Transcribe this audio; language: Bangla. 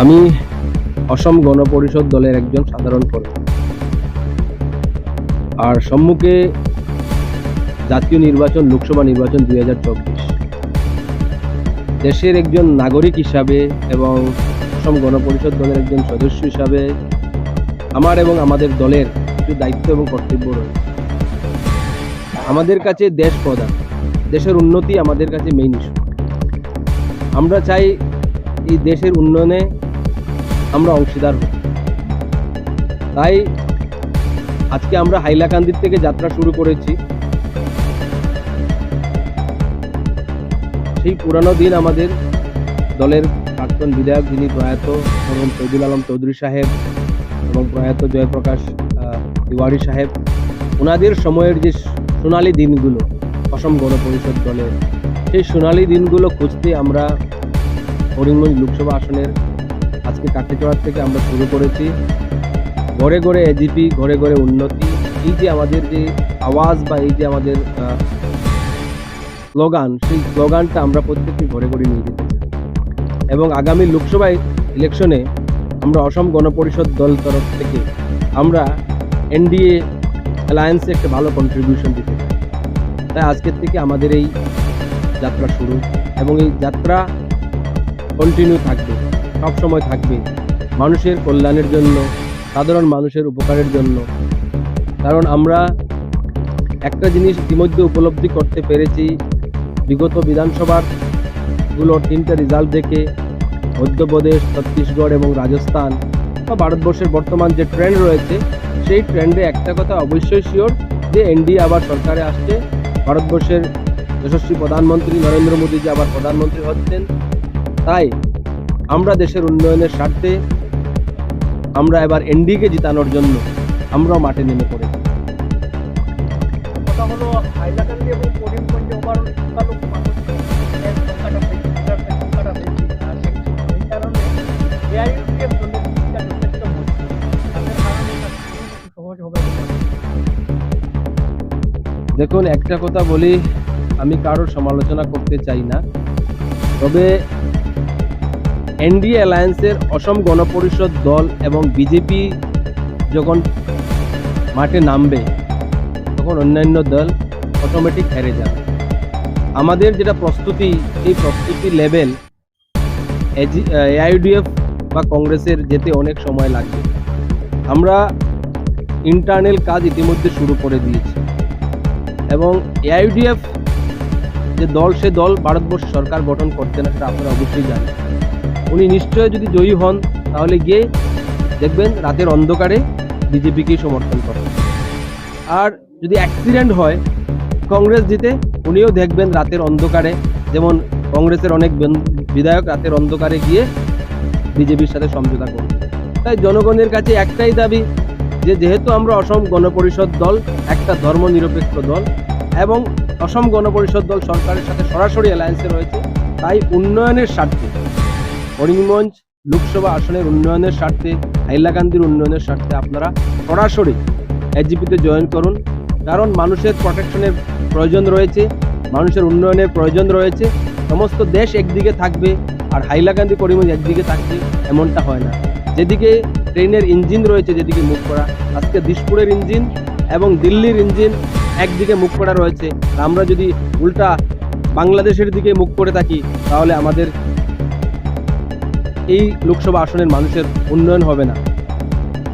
আমি অসম গণপরিষদ দলের একজন সাধারণ কর্মী। আর সম্মুখে জাতীয় নির্বাচন, লোকসভা নির্বাচন দুই হাজার চব্বিশ। দেশের একজন নাগরিক হিসাবে এবং অসম গণপরিষদ দলের একজন সদস্য হিসাবে আমার এবং আমাদের দলের কিছু দায়িত্ব এবং কর্তব্য রয়েছে। আমাদের কাছে দেশ প্রধান, দেশের উন্নতি আমাদের কাছে মেইন ইস্যু আমরা চাই এই দেশের উন্নয়নে আমরা অংশীদার হই। তাই আজকে আমরা হাইলাকান্দির থেকে যাত্রা শুরু করেছি। সেই পুরানো দিন আমাদের দলের প্রাক্তন বিধায়ক যিনি প্রয়াত এবং তৈদুল আলম চৌধুরী সাহেব এবং প্রয়াত জয়প্রকাশ তিওয়ারি সাহেব ওনাদের সময়ের যে সোনালী দিনগুলো অসম গণপরিষদ দলের, সেই সোনালী দিনগুলো খুঁজতে আমরা করিমগঞ্জ লোকসভা আসনের আজকে কাঠিচড়ার থেকে আমরা শুরু করেছি? ঘরে ঘরে এজিপি ঘরে ঘরে উন্নতি, এই যে আমাদের যে আওয়াজ বা এই যে আমাদের স্লোগান, সেই স্লোগানটা আমরা প্রত্যেকটি ঘরে ঘরে নিয়ে যেতে চাই। এবং আগামী লোকসভা ইলেকশনে আমরা অসম গণপরিষদ দল তরফ থেকে আমরা এনডিএ অ্যালায়েন্সে একটা ভালো কন্ট্রিবিউশন দিতে তাই আজকের থেকে আমাদের এই যাত্রা শুরু। এবং এই যাত্রা কন্টিনিউ থাকবে, সব সময় থাকবে। মানুষের কল্যাণের জন্য, সাধারণ মানুষের উপকারের জন্য। কারণ আমরা একটা জিনিস ইতিমধ্যে উপলব্ধি করতে পেরেছি, বিগত বিধানসভারগুলোর তিনটা রেজাল্ট দেখে মধ্যপ্রদেশ, ছত্তিশগড় এবং রাজস্থান বা ভারতবর্ষের বর্তমান যে ট্রেন্ড রয়েছে, সেই ট্রেন্ডে একটা কথা অবশ্যই শিওর যে এনডিএ আবার সরকারে আসছে। ভারতবর্ষের যশস্বী প্রধানমন্ত্রী নরেন্দ্র মোদী যে আবার প্রধানমন্ত্রী হচ্ছেন তাই আমরা দেশের উন্নয়নের স্বার্থে আমরা এবার এনডিকে জিতানোর জন্য আমরাও মাঠে নেমে হয়। দেখুন একটা কথা বলি আমি কারোর সমালোচনা করতে চাই না। তবে এনডিএ অ্যালায়েন্সের অসম গণপরিষদ দল এবং বিজেপি যখন মাঠে নামবে, তখন অন্যান্য দল অটোমেটিক হেরে যাবে। আমাদের যেটা প্রস্তুতি, এই প্রস্তুতি লেভেল এআইডিএফ বা কংগ্রেসের যেতে অনেক সময় লাগবে। আমরা ইন্টারনাল কাজ ইতিমধ্যে শুরু করে দিয়েছি। এবং এআইডিএফ যে দল, সে দল ভারতবর্ষ সরকার গঠন করছে না সেটা আপনারা অবশ্যই জানেন। উনি নিশ্চয় যদি জয়ী হন, তাহলে গিয়ে দেখবেন রাতের অন্ধকারে বিজেপিকেই সমর্থন করেন। আর যদি অ্যাক্সিডেন্ট হয়, কংগ্রেস জিতে, উনিও দেখবেন রাতের অন্ধকারে, যেমন কংগ্রেসের অনেক বিধায়ক রাতের অন্ধকারে গিয়ে বিজেপির সাথে সমঝোতা করবে। তাই জনগণের কাছে একটাই দাবি, যে যেহেতু আমরা অসম গণপরিষদ দল, একটা ধর্মনিরপেক্ষ দল, এবং অসম গণপরিষদ দল সরকারের সাথে সরাসরি অ্যালায়েন্সে রয়েছে, তাই উন্নয়নের স্বার্থে করিমগঞ্জ লোকসভা আসনের উন্নয়নের স্বার্থে, হাইলাকান্দির উন্নয়নের স্বার্থে আপনারা সরাসরি এজিপিতে জয়েন করুন। কারণ মানুষের প্রোটেকশনের প্রয়োজন রয়েছে, মানুষের উন্নয়নের প্রয়োজন রয়েছে। সমস্ত দেশ একদিকে থাকবে আর হাইলাকান্দি করিমগঞ্জ একদিকে থাকবে, এমনটা হয় না। যেদিকে ট্রেনের ইঞ্জিন রয়েছে যেদিকে মুখ করা। আজকে দিশপুরের ইঞ্জিন এবং দিল্লির ইঞ্জিন একদিকে মুখ করা রয়েছে। আমরা যদি উল্টা বাংলাদেশের দিকে মুখ করে থাকি, তাহলে আমাদের এই লোকসভা আসনের মানুষের উন্নয়ন হবে না।